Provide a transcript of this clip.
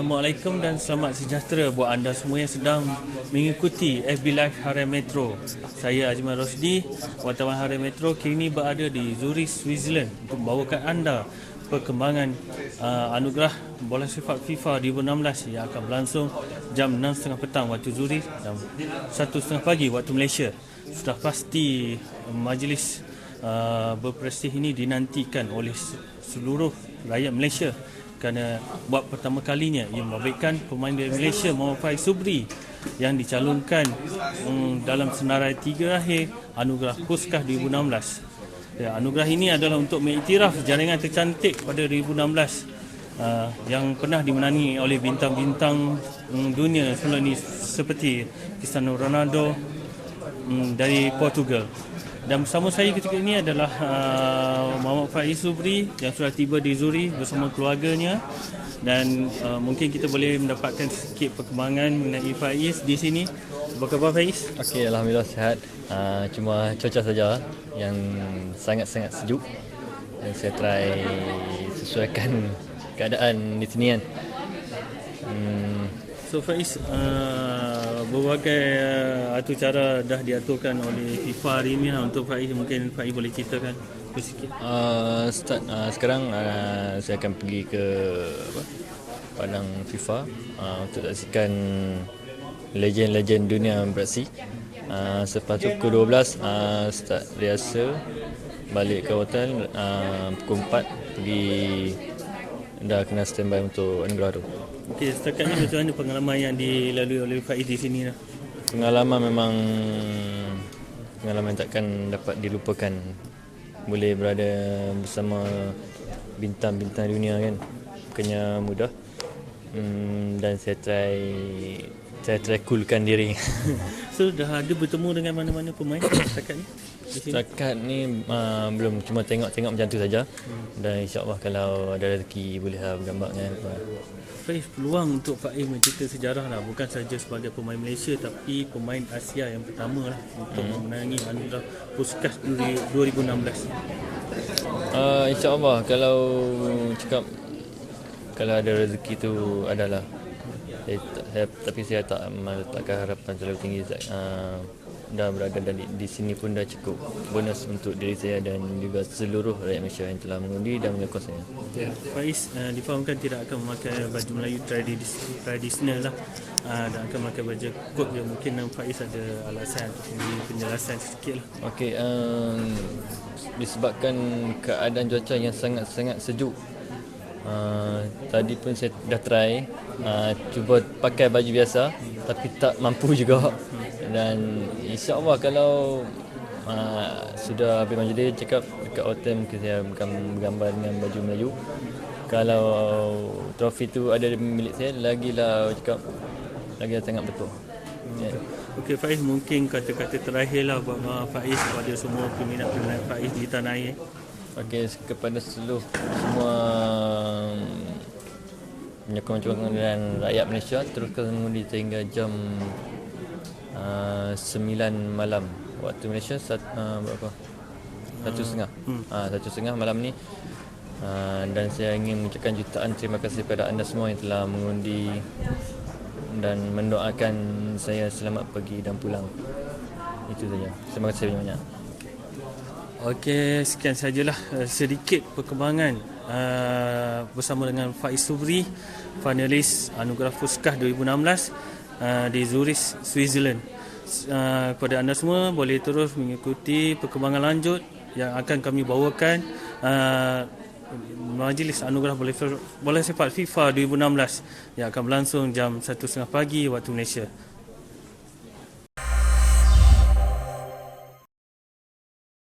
Assalamualaikum dan selamat sejahtera buat anda semua yang sedang mengikuti FB Live Harian Metro. Saya Ajmal Rosdi, wartawan Harian Metro kini berada di Zurich, Switzerland untuk membawakan anda perkembangan uh, anugerah bola sepak FIFA 2016 yang akan berlangsung jam 6.30 petang waktu Zurich dan 1.30 pagi waktu Malaysia. Sudah pasti majlis uh, berprestij ini dinantikan oleh se- seluruh rakyat Malaysia kerana buat pertama kalinya ia membabitkan pemain dari Malaysia Muhammad Faiz Subri yang dicalonkan um, dalam senarai tiga akhir anugerah Puskah 2016. Ya, anugerah ini adalah untuk mengiktiraf jaringan tercantik pada 2016 uh, yang pernah dimenangi oleh bintang-bintang um, dunia sebelum ini seperti Cristiano Ronaldo um, dari Portugal. Dan bersama saya ketika ini adalah uh, Muhammad Faiz Subri yang sudah tiba di Zuri bersama keluarganya dan uh, mungkin kita boleh mendapatkan sedikit perkembangan mengenai Faiz di sini. Apa khabar Faiz? Okey, alhamdulillah sihat. Uh, cuma cuaca saja yang sangat-sangat sejuk. Dan saya try sesuaikan keadaan di sini kan. Hmm, So Faiz, uh, berbagai uh, atur cara dah diaturkan oleh FIFA hari ini lah untuk Faiz. Mungkin Faiz boleh ceritakan sikit. uh, start uh, sekarang uh, saya akan pergi ke apa? Padang FIFA uh, untuk saksikan legend-legend dunia beraksi. Uh, selepas tu pukul 12 uh, start rehearsal balik ke hotel uh, pukul 4 pergi dah kena standby untuk anugerah tu. Okey, setakat ni macam mana pengalaman yang dilalui oleh Faiz di sini lah? Pengalaman memang pengalaman takkan dapat dilupakan. Boleh berada bersama bintang-bintang dunia kan. Bukannya mudah. Hmm, dan saya try saya coolkan diri. So dah ada bertemu dengan mana-mana pemain setakat ni? Setakat ni uh, belum cuma tengok-tengok macam tu saja. Dan insya-Allah kalau ada rezeki boleh lah bergambar dengan Faiz, peluang untuk Faiz mencipta sejarah lah bukan saja sebagai pemain Malaysia tapi pemain Asia yang pertama lah untuk Hmm. memenangi anugerah Puskas 2016. Uh, InsyaAllah kalau cakap kalau ada rezeki tu adalah saya, tak- saya, tapi saya tak meletakkan harapan terlalu tinggi uh, dah berada dan di, di sini pun dah cukup bonus untuk diri saya dan juga seluruh rakyat Malaysia yang telah mengundi dan menyokong saya. Ya. Faiz uh, difahamkan tidak akan memakai baju Melayu tradis tradisional lah uh, dan akan memakai baju kot yang mungkin Faiz ada alasan atau penjelasan sedikit lah. Okey, um, disebabkan keadaan cuaca yang sangat-sangat sejuk. Uh, tadi pun saya dah try uh, cuba pakai baju biasa tapi tak mampu juga dan insya-Allah kalau uh, sudah habis majlis cakap dekat hotel mungkin saya akan bergambar dengan baju Melayu kalau trofi tu ada milik saya lagilah cakap lagi sangat betul. Yeah. Okey Faiz mungkin kata-kata terakhir lah buat uh, Faiz kepada semua peminat-peminat Faiz di tanah air. Okey, kepada seluruh semua penyokong-penyokong dan rakyat Malaysia teruskan mengundi sehingga jam uh, 9 malam waktu Malaysia sat, uh, berapa? Satu setengah. Ah, satu setengah malam ni. Uh, dan saya ingin mengucapkan jutaan terima kasih kepada anda semua yang telah mengundi dan mendoakan saya selamat pergi dan pulang. Itu saja. Terima kasih banyak-banyak. Okey, sekian sajalah uh, sedikit perkembangan uh, bersama dengan Faiz Subri, finalis Anugerah Puskah 2016 uh, di Zurich, Switzerland. Uh, kepada anda semua boleh terus mengikuti perkembangan lanjut yang akan kami bawakan uh, Majlis Anugerah Bola Bola Sepak FIFA 2016 yang akan berlangsung jam 1.30 pagi waktu Malaysia.